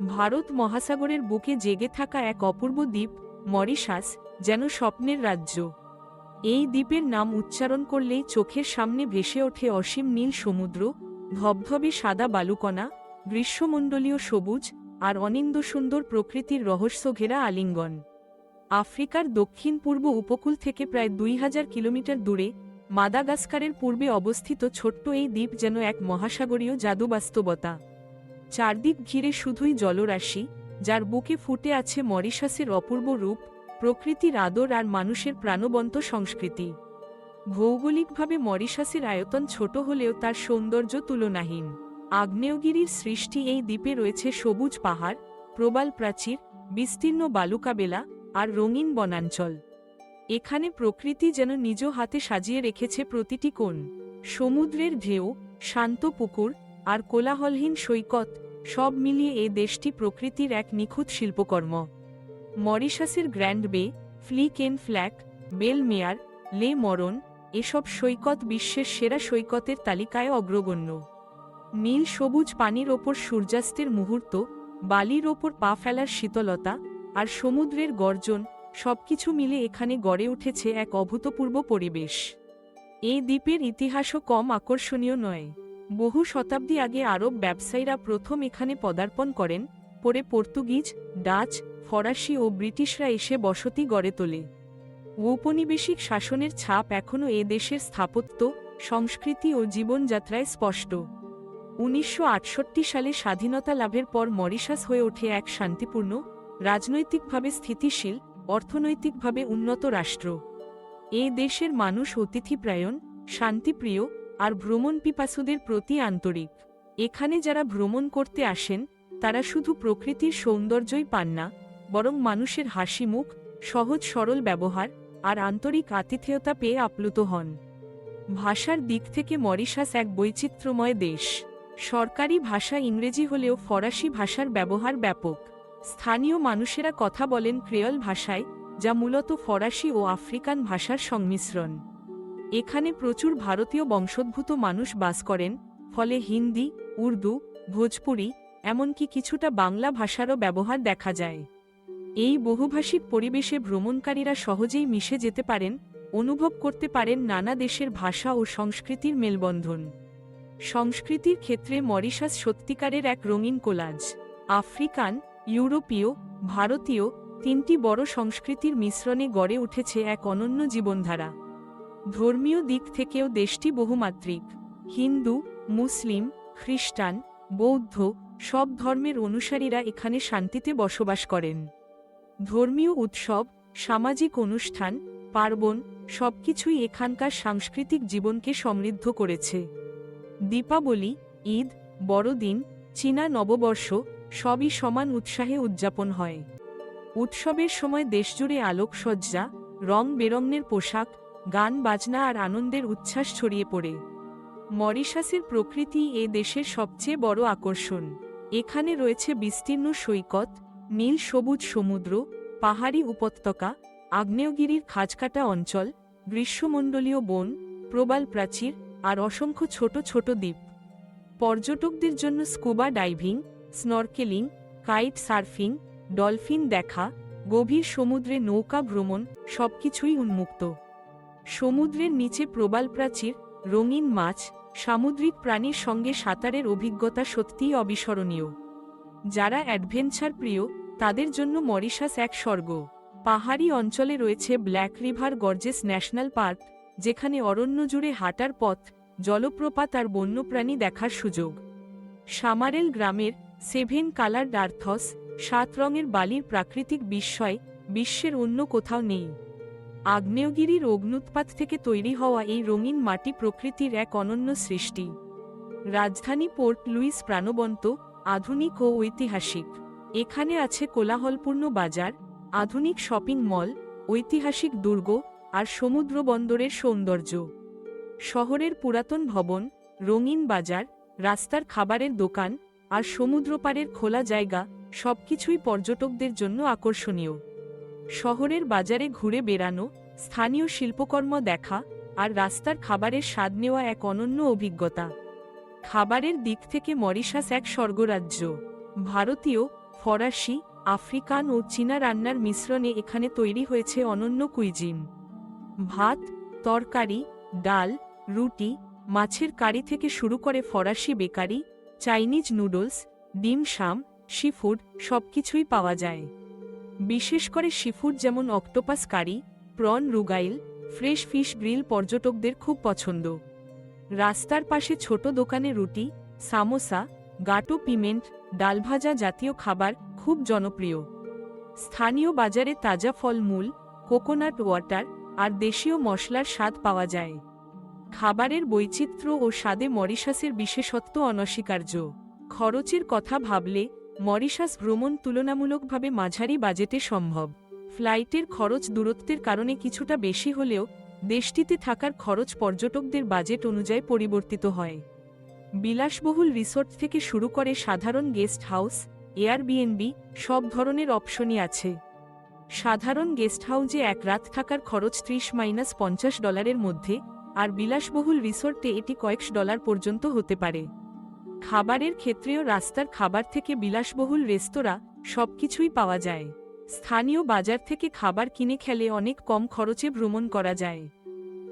ভারত মহাসাগরের বুকে জেগে থাকা এক অপূর্ব দ্বীপ, মরিশাস, যেন স্বপ্নের রাজ্য। এই দ্বীপের নাম উচ্চারণ করলেই চোখের সামনে ভেসে ওঠে অসীম নীল সমুদ্র, ধবধবে সাদা বালুকণা, গ্রীষ্মমণ্ডলীয় সবুজ আর অনিন্দ সুন্দর প্রকৃতির রহস্য ঘেরা আলিঙ্গন। আফ্রিকার দক্ষিণ পূর্ব উপকূল থেকে প্রায় দুই হাজার কিলোমিটার দূরে, মাদাগাস্কারের পূর্বে অবস্থিত ছোট্ট এই দ্বীপ যেন এক মহাসাগরীয় জাদু বাস্তবতা চারদিক ঘিরে শুধুই জলরাশি, যার বুকে ফুটে আছে মরিশাসের অপূর্ব রূপ, প্রকৃতির আদর আর মানুষের প্রাণবন্ত সংস্কৃতি। ভৌগোলিকভাবে মরিশাসের আয়তন ছোট হলেও তার সৌন্দর্য তুলনাহীন। আগ্নেয়গিরির সৃষ্টি এই দ্বীপে রয়েছে সবুজ পাহাড়, প্রবাল প্রাচীর, বিস্তীর্ণ বালুকাবেলা আর রঙিন বনাঞ্চল। এখানে প্রকৃতি যেন নিজ হাতে সাজিয়ে রেখেছে প্রতিটি কোণ। সমুদ্রের ঢেউ, শান্ত পুকুর আর কোলাহলহীন সৈকত, সব মিলিয়ে এ দেশটি প্রকৃতির এক নিখুঁত শিল্পকর্ম। মরিশাসের Grand Bay, Flic en Flac, Belle Mare, Le Morne এসব সৈকত বিশ্বের সেরা সৈকতের তালিকায় অগ্রগণ্য। নীল সবুজ পানির ওপর সূর্যাস্তের মুহূর্ত, বালির ওপর পা ফেলার শীতলতা, আর সমুদ্রের গর্জন, সবকিছু মিলে এখানে গড়ে উঠেছে এক অভূতপূর্ব পরিবেশ। এই দ্বীপের ইতিহাসও কম আকর্ষণীয় নয়। বহু শতাব্দী আগে আরব ব্যবসায়ীরা প্রথম এখানে পদার্পণ করেন, পরে পর্তুগিজ, ডাচ, ফরাসি ও ব্রিটিশরা এসে বসতি গড়ে তোলে। ঔপনিবেশিক শাসনের ছাপ এখনও এ দেশের স্থাপত্য, সংস্কৃতি ও জীবনযাত্রায় স্পষ্ট। উনিশশো আটষট্টি সালে স্বাধীনতা লাভের পর মরিশাস হয়ে ওঠে এক শান্তিপূর্ণ, রাজনৈতিকভাবে স্থিতিশীল, অর্থনৈতিকভাবে উন্নত রাষ্ট্র। এ দেশের মানুষ অতিথিপ্রায়ণ, শান্তিপ্রিয় আর ভ্রমণ পিপাসুদের প্রতি আন্তরিক। এখানে যারা ভ্রমণ করতে আসেন, তারা শুধু প্রকৃতির সৌন্দর্যই পান না, বরং মানুষের হাসি মুখ সহজ সরল ব্যবহার আর আন্তরিক আতিথেয়তা পেয়ে আপ্লুত হন। ভাষার দিক থেকে মরিশাস এক বৈচিত্র্যময় দেশ। সরকারি ভাষা ইংরেজি হলেও ফরাসি ভাষার ব্যবহার ব্যাপক। স্থানীয় মানুষেরা কথা বলেন ক্রেয়ল ভাষায়, যা মূলত ফরাসি ও আফ্রিকান ভাষার সংমিশ্রণ। এখানে প্রচুর ভারতীয় বংশোদ্ভূত মানুষ বাস করেন, ফলে হিন্দি, উর্দু, ভোজপুরি, এমনকি কিছুটা বাংলা ভাষারও ব্যবহার দেখা যায়। এই বহুভাষিক পরিবেশে ভ্রমণকারীরা সহজেই মিশে যেতে পারেন, অনুভব করতে পারেন নানা দেশের ভাষা ও সংস্কৃতির মেলবন্ধন। সংস্কৃতির ক্ষেত্রে মরিশাস সত্যিকারের এক রঙিন কোলাজ। আফ্রিকান, ইউরোপীয়, ভারতীয় তিনটি বড় সংস্কৃতির মিশ্রণে গড়ে উঠেছে এক অনন্য জীবনধারা। ধর্মীয় দিক থেকেও দেশটি বহুমাত্রিক। হিন্দু, মুসলিম, খ্রিস্টান, বৌদ্ধ, সব ধর্মের অনুসারীরা এখানে শান্তিতে বসবাস করেন। ধর্মীয় উৎসব, সামাজিক অনুষ্ঠান, পার্বণ সবকিছুই এখানকার সাংস্কৃতিক জীবনকে সমৃদ্ধ করেছে। দীপাবলি, ঈদ, বড়দিন, চীনা নববর্ষ সবই সমান উৎসাহে উদযাপন হয়। উৎসবের সময় দেশজুড়ে আলোকসজ্জা রং বেরঙের পোশাক গান, বাজনা আর আনন্দের উচ্ছ্বাস ছড়িয়ে পড়ে। মরিশাসের প্রকৃতি এ দেশের সবচেয়ে বড় আকর্ষণ। এখানে রয়েছে বিস্তীর্ণ সৈকত, নীল সবুজ সমুদ্র, পাহাড়ি উপত্যকা, আগ্নেয়গিরির খাজকাটা অঞ্চল, গ্রীষ্মমণ্ডলীয় বন, প্রবাল প্রাচীর আর অসংখ্য ছোট ছোট দ্বীপ। পর্যটকদের জন্য scuba diving, snorkelling, kite surfing, dolphin দেখা, গভীর সমুদ্রে নৌকা ভ্রমণ সবকিছুই উন্মুক্ত। সমুদ্রের নিচে প্রবাল প্রাচীর, রঙিন মাছ, সামুদ্রিক প্রাণীর সঙ্গে সাঁতারের অভিজ্ঞতা সত্যিই অবিস্মরণীয়। যারা অ্যাডভেঞ্চার প্রিয়, তাদের জন্য মরিশাস এক স্বর্গ। পাহাড়ি অঞ্চলে রয়েছে Black River Gorges National Park, যেখানে অরণ্য জুড়ে হাঁটার পথ, জলপ্রপাত আর বন্যপ্রাণী দেখার সুযোগ। সামারেল গ্রামের সেভেন কালার ডার্থস, সাত রঙের বালির প্রাকৃতিক বিস্ময়, বিশ্বের অন্য কোথাও নেই। আগ্নেয়গিরির অগ্নুৎপাত থেকে তৈরি হওয়া এই রঙিন মাটি প্রকৃতির এক অনন্য সৃষ্টি। রাজধানী পোর্ট লুইস প্রাণবন্ত, আধুনিক ও ঐতিহাসিক। এখানে আছে কোলাহলপূর্ণ বাজার, আধুনিক শপিং মল, ঐতিহাসিক দুর্গ আর সমুদ্র বন্দরের সৌন্দর্য। শহরের পুরাতন ভবন, রঙিন বাজার, রাস্তার খাবারের দোকান আর সমুদ্রপাড়ের খোলা জায়গা সবকিছুই পর্যটকদের জন্য আকর্ষণীয়। শহরের বাজারে ঘুরে বেড়ানো, স্থানীয় শিল্পকর্ম দেখা আর রাস্তার খাবারের স্বাদ নেওয়া এক অনন্য অভিজ্ঞতা। খাবারের দিক থেকে মরিশাস এক স্বর্গরাজ্য। ভারতীয়, ফরাসি, আফ্রিকান ও চীনা রান্নার মিশ্রণে এখানে তৈরি হয়েছে অনন্য কুইজিন। ভাত, তরকারি, ডাল, রুটি, মাছের কারি থেকে শুরু করে ফরাসি বেকারি, চাইনিজ নুডলস, ডিম, শাম, সি সিফুড সবকিছুই পাওয়া যায়। বিশেষ করে সিফুড যেমন octopus curry prawn rougaille fresh fish grill পর্যটকদের খুব পছন্দ। রাস্তার পাশে ছোট দোকানে রুটি, সামোসা, গাটো পিমেন্ট, ডালভাজা জাতীয় খাবার খুব জনপ্রিয়। স্থানীয় বাজারে তাজা ফলমূল কোকোনাট ওয়াটার আর দেশীয় মশলার স্বাদ পাওয়া যায়। খাবারের বৈচিত্র্য ও স্বাদে মরিশাসের বিশেষত্ব অনস্বীকার্য। খরচের কথা ভাবলে মরিশাস ভ্রমণ তুলনামূলকভাবে মাঝারি বাজেটে সম্ভব। ফ্লাইটের খরচ দূরত্বের কারণে কিছুটা বেশি হলেও, দেশটিতে থাকার খরচ পর্যটকদের বাজেট অনুযায়ী পরিবর্তিত হয়। বিলাসবহুল রিসোর্ট থেকে শুরু করে সাধারণ গেস্ট হাউস, এয়ারবিএনবি, সব ধরনের অপশনই আছে। সাধারণ গেস্ট হাউজে এক রাত থাকার খরচ ত্রিশ মাইনাস পঞ্চাশ ডলারের মধ্যে, আর বিলাসবহুল রিসোর্টে এটি কয়েকশ ডলার পর্যন্ত হতে পারে। খাবারের ক্ষেত্রেও রাস্তার খাবার থেকে বিলাসবহুল রেস্তোরাঁ সবকিছুই পাওয়া যায়। স্থানীয় বাজার থেকে খাবার কিনে খেলে অনেক কম খরচে ভ্রমণ করা যায়।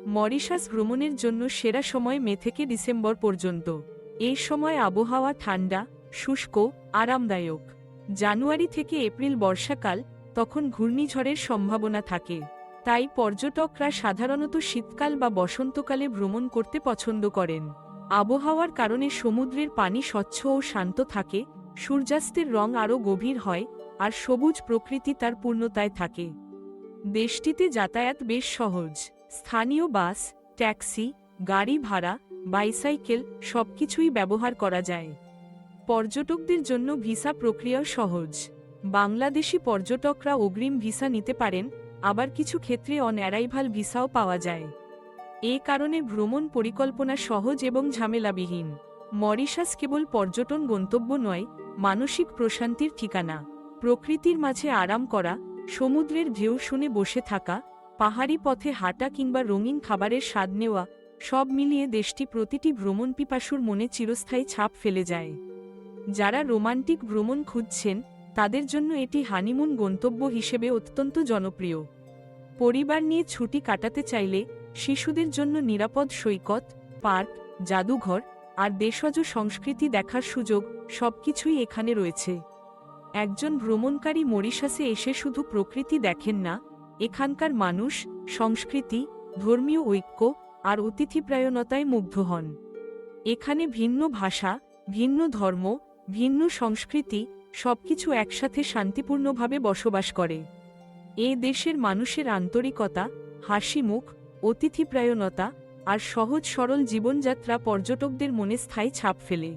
মরিশাস ভ্রমণের জন্য সেরা সময় মে থেকে ডিসেম্বর পর্যন্ত। এই সময় আবহাওয়া ঠান্ডা, শুষ্ক, আরামদায়ক। জানুয়ারি থেকে এপ্রিল বর্ষাকাল তখন ঘূর্ণিঝড়ের সম্ভাবনা থাকে। তাই পর্যটকরা সাধারণত শীতকাল বা বসন্তকালে ভ্রমণ করতে পছন্দ করেন। আবহাওয়ার কারণে সমুদ্রের পানি স্বচ্ছ ও শান্ত থাকে, সূর্যাস্তের রং আরও গভীর হয়, আর সবুজ প্রকৃতি তার পূর্ণতায় থাকে। দেশটিতে যাতায়াত বেশ সহজ। স্থানীয় বাস, ট্যাক্সি, গাড়ি ভাড়া, বাইসাইকেল সবকিছুই ব্যবহার করা যায়। পর্যটকদের জন্য ভিসা প্রক্রিয়া সহজ। বাংলাদেশি পর্যটকরা অগ্রিম ভিসা নিতে পারেন, আবার কিছু ক্ষেত্রে অন অ্যারাইভাল ভিসাও পাওয়া যায়। এ কারণে ভ্রমণ পরিকল্পনা সহজ এবং ঝামেলাবিহীন। মরিশাস কেবল পর্যটন গন্তব্য নয়, মানসিক প্রশান্তির ঠিকানা। প্রকৃতির মাঝে আরাম করা, সমুদ্রের ঢেউ শুনে বসে থাকা, পাহাড়ি পথে হাঁটা কিংবা রঙিন খাবারের স্বাদ নেওয়া, সব মিলিয়ে দেশটি প্রতিটি ভ্রমণ পিপাসুর মনে চিরস্থায়ী ছাপ ফেলে যায়। যারা রোমান্টিক ভ্রমণ খুঁজছেন, তাদের জন্য এটি হানিমুন গন্তব্য হিসেবে অত্যন্ত জনপ্রিয়। পরিবার নিয়ে ছুটি কাটাতে চাইলে শিশুদের জন্য নিরাপদ সৈকত, পার্ক, জাদুঘর আর দেশজ সংস্কৃতি দেখার সুযোগ সবকিছুই এখানে রয়েছে। একজন ভ্রমণকারী মরিশাসে এসে শুধু প্রকৃতি দেখেন না, এখানকার মানুষ, সংস্কৃতি, ধর্মীয় ঐক্য আর অতিথিপ্রায়ণতায় মুগ্ধ হন। এখানে ভিন্ন ভাষা, ভিন্ন ধর্ম, ভিন্ন সংস্কৃতি সবকিছু একসাথে শান্তিপূর্ণভাবে বসবাস করে। এ দেশের মানুষের আন্তরিকতা, হাসিমুখ অতিথিপ্রায়ণতা আর সহজ সরল জীবনযাত্রা পর্যটকদের মনে স্থায়ী ছাপ ফেলে।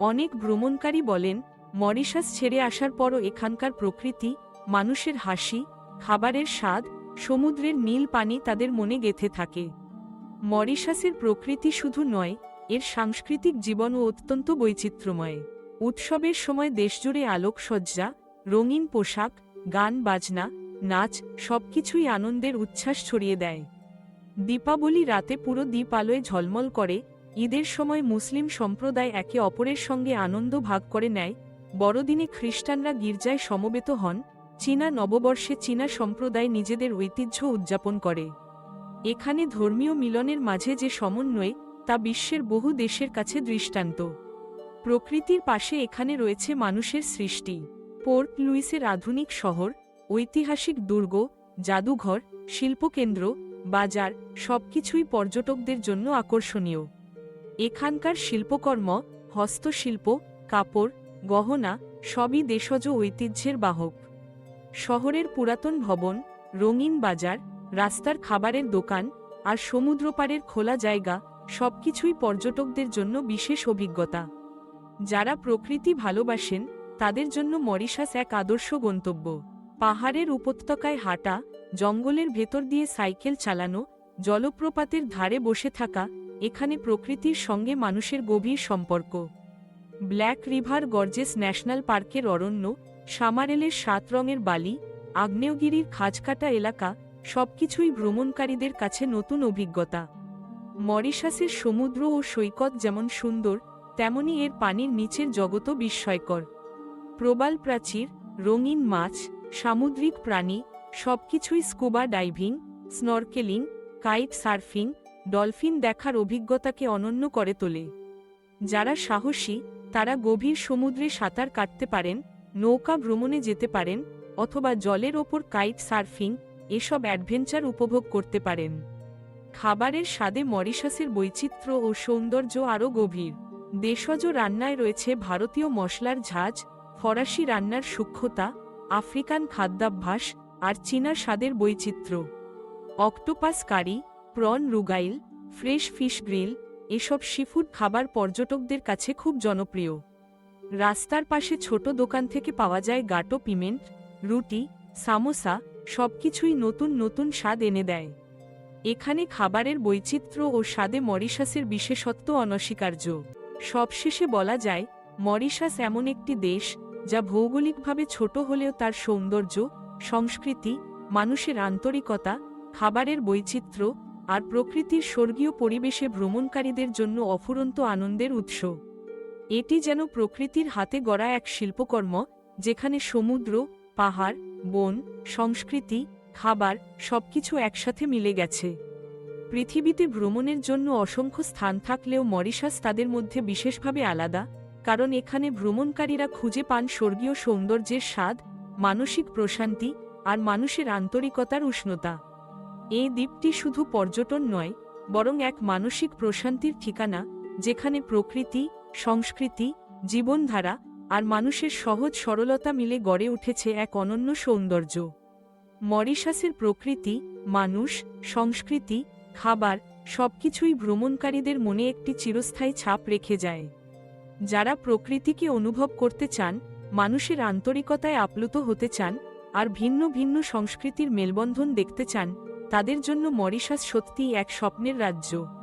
অনেক ভ্রমণকারী বলেন, মরিশাস ছেড়ে আসার পরও এখানকার প্রকৃতি, মানুষের হাসি, খাবারের স্বাদ, সমুদ্রের নীল পানি তাদের মনে গেথে থাকে। মরিশাসের প্রকৃতি শুধু নয়, এর সাংস্কৃতিক জীবনও অত্যন্ত বৈচিত্র্যময়। উৎসবের সময় দেশজুড়ে আলোকসজ্জা, রঙিন পোশাক, গান, বাজনা, নাচ সবকিছুই আনন্দের উচ্ছ্বাস ছড়িয়ে দেয়। দীপাবলি রাতে পুরো দ্বীপ আলোয় ঝলমল করে, ঈদের সময় মুসলিম সম্প্রদায় একে অপরের সঙ্গে আনন্দ ভাগ করে নেয়, বড়দিনে খ্রিস্টানরা গির্জায় সমবেত হন, চীনা নববর্ষে চীনা সম্প্রদায় নিজেদের ঐতিহ্য উদযাপন করে। এখানে ধর্মীয় মিলনের মাঝে যে সমন্বয়, তা বিশ্বের বহু দেশের কাছে দৃষ্টান্ত। প্রকৃতির পাশে এখানে রয়েছে মানুষের সৃষ্টি। পোর্ট লুইসের আধুনিক শহর, ঐতিহাসিক দুর্গ, জাদুঘর, শিল্পকেন্দ্র বাজার সবকিছুই পর্যটকদের জন্য আকর্ষণীয়। এখানকার শিল্পকর্ম, হস্তশিল্প, কাপড়, গহনা সবই দেশজ ঐতিহ্যের বাহক। শহরের পুরাতন ভবন, রঙিন বাজার, রাস্তার খাবারের দোকান আর সমুদ্রপাড়ের খোলা জায়গা সবকিছুই পর্যটকদের জন্য বিশেষ অভিজ্ঞতা। যারা প্রকৃতি ভালোবাসেন তাদের জন্য মরিশাস এক আদর্শ গন্তব্য। পাহাড়ের উপত্যকায় হাঁটা জঙ্গলের ভেতর দিয়ে সাইকেল চালানো, জলপ্রপাতের ধারে বসে থাকা, এখানে প্রকৃতির সঙ্গে মানুষের গভীর সম্পর্ক। ব্ল্যাক রিভার গর্জেস ন্যাশনাল পার্কের অরণ্য, সামারেলের সাত রঙের বালি, আগ্নেয়গিরির খাজকাটা এলাকা, সবকিছুই ভ্রমণকারীদের কাছে নতুন অভিজ্ঞতা। মরিশাসের সমুদ্র ও সৈকত যেমন সুন্দর, তেমনি এর পানির নিচের জগতও বিস্ময়কর। প্রবাল প্রাচীর, রঙিন মাছ, সামুদ্রিক প্রাণী সবকিছুই scuba diving, snorkelling, kite surfing, dolphin দেখার অভিজ্ঞতাকে অনন্য করে তোলে। যারা সাহসী, তারা গভীর সমুদ্রে সাঁতার কাটতে পারেন, নৌকা ভ্রমণে যেতে পারেন, অথবা জলের ওপর কাইট সার্ফিং, এসব অ্যাডভেঞ্চার উপভোগ করতে পারেন। খাবারের স্বাদে মরিশাসের বৈচিত্র্য ও সৌন্দর্য আরও গভীর। দেশজ রান্নায় রয়েছে ভারতীয় মশলার ঝাঁজ, ফরাসি রান্নার সূক্ষ্মতা আফ্রিকান খাদ্যাভ্যাস আর চীনা স্বাদের বৈচিত্র্য। Octopus curry prawn rougaille, fresh fish grill, এসব সিফুড খাবার পর্যটকদের কাছে খুব জনপ্রিয়। রাস্তার পাশে ছোট দোকান থেকে পাওয়া যায় গাটো পিমেন্ট, রুটি, সামোসা, সবকিছুই নতুন নতুন স্বাদ এনে দেয়। এখানে খাবারের বৈচিত্র্য ও স্বাদে মরিশাসের বিশেষত্ব অনস্বীকার্য। সবশেষে বলা যায়, মরিশাস এমন একটি দেশ যা ভৌগোলিকভাবে ছোট হলেও তার সৌন্দর্য সংস্কৃতি, মানুষের আন্তরিকতা, খাবারের বৈচিত্র্য আর প্রকৃতির স্বর্গীয় পরিবেশে ভ্রমণকারীদের জন্য অফুরন্ত আনন্দের উৎস। এটি যেন প্রকৃতির হাতে গড়া এক শিল্পকর্ম, যেখানে সমুদ্র, পাহাড়, বন, সংস্কৃতি, খাবার সবকিছু একসাথে মিলে গেছে। পৃথিবীতে ভ্রমণের জন্য অসংখ্য স্থান থাকলেও মরিশাস তাদের মধ্যে বিশেষভাবে আলাদা, কারণ এখানে ভ্রমণকারীরা খুঁজে পান স্বর্গীয় সৌন্দর্যের স্বাদ মানসিক প্রশান্তি আর মানুষের আন্তরিকতার উষ্ণতা। এই দ্বীপটি শুধু পর্যটন নয়, বরং এক মানসিক প্রশান্তির ঠিকানা, যেখানে প্রকৃতি, সংস্কৃতি, জীবনধারা আর মানুষের সহজ সরলতা মিলে গড়ে উঠেছে এক অনন্য সৌন্দর্য। মরিশাসের প্রকৃতি, মানুষ, সংস্কৃতি, খাবার সবকিছুই ভ্রমণকারীদের মনে একটি চিরস্থায়ী ছাপ রেখে যায়। যারা প্রকৃতিকে অনুভব করতে চান মানুষের আন্তরিকতায় আপ্লুত হতে চান আর ভিন্ন ভিন্ন সংস্কৃতির মেলবন্ধন দেখতে চান, তাদের জন্য মরিশাস সত্যিই এক স্বপ্নের রাজ্য।